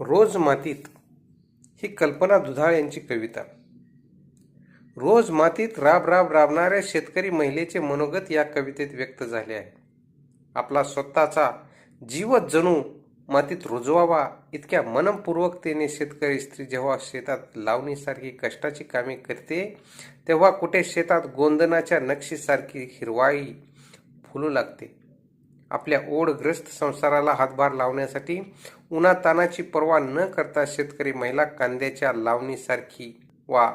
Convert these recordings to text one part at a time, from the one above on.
रोज मातीत ही कल्पना दुधाळ यांची कविता. रोज मातीत राब राब राबणाऱ्या शेतकरी महिलेचे मनोगत या कवितेत व्यक्त झाले आहे. आपला स्वतःचा जीवच जणू मातीत रुजवावा इतक्या मनपूर्वकतेने शेतकरी स्त्री जेव्हा शेतात लावणीसारखी कष्टाची कामे करते तेव्हा कुठे शेतात गोंदनाच्या नक्षीसारखी हिरवाई फुलू लागते. आपल्या ओढग्रस्त संसाराला हातभार लावण्यासाठी उन्हातानाची पर्वा न करता शेतकरी महिला कांद्याच्या लावणीसारखी वा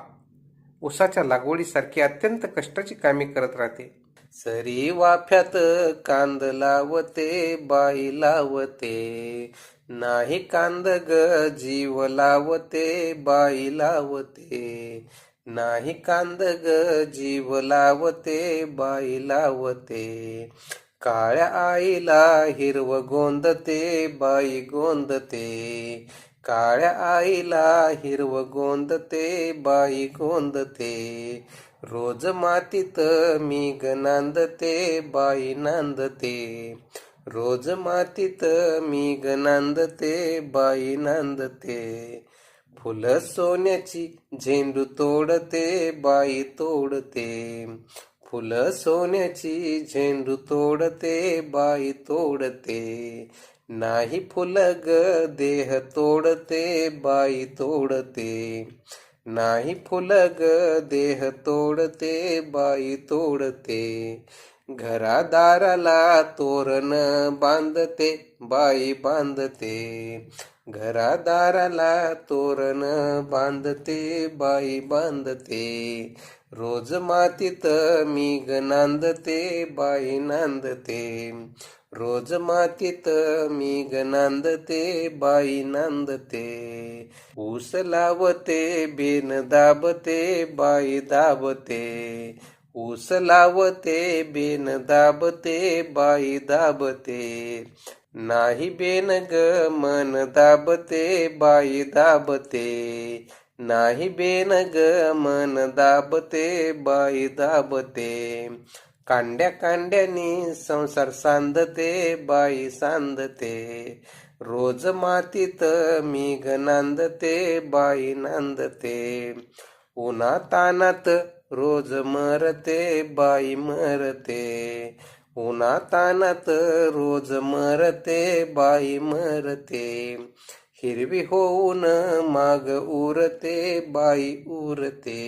ऊसाच्या लागवडीसारखी अत्यंत कष्टाची कामे करत राहते. सरी वाफ्यात कांद लावते बाई लावते. नाही कांद ग जीव लावते बाई लावते. नाही कांद ग जीव लावते बाई लावते. काळ्या आईला हिरव गोंदते बाई गोंदते. काळ्या आईला हिरव गोंदते बाई गोंदते. रोज मातीत मी ग नांदते बाई नांदते. रोज मातीत मी ग नांदते बाई नांदते. फुलं सोन्याची झेंडू तोडते बाई तोडते. फुलं सोन्याची झेंडू तोडते बाई तोडते. नाही फुलं ग देह तोडते बाई तोडते. नाही फुलं ग देह तोडते बाई तोडते. घरादाराला तोरण बांधते बाई बांधते. घरादाराला तोरण बांधते बाई बांधते. रोज मातीत मी ग नांदते बाई नांदते. रोज मातीत मी ग नांदते बाई नांदते. ऊस लावते बेन दाबते बाई दाबते. ऊस लावते बेन दाबते बाई दाबते. नाही बेन ग मन दाबते बाई दाबते. नाही बेन ग मन दाबते बाई दाबते. कांड्या कांड्यानी संसार सांदते बाई सांदते रोज मातीत मी नांदते बाई नांदते. उन्हा तानात रोज मरते बाई मरते. उन्हा तानात रोज मरते बाई मरते. हिरवी होऊन माग उरते बाई उरते.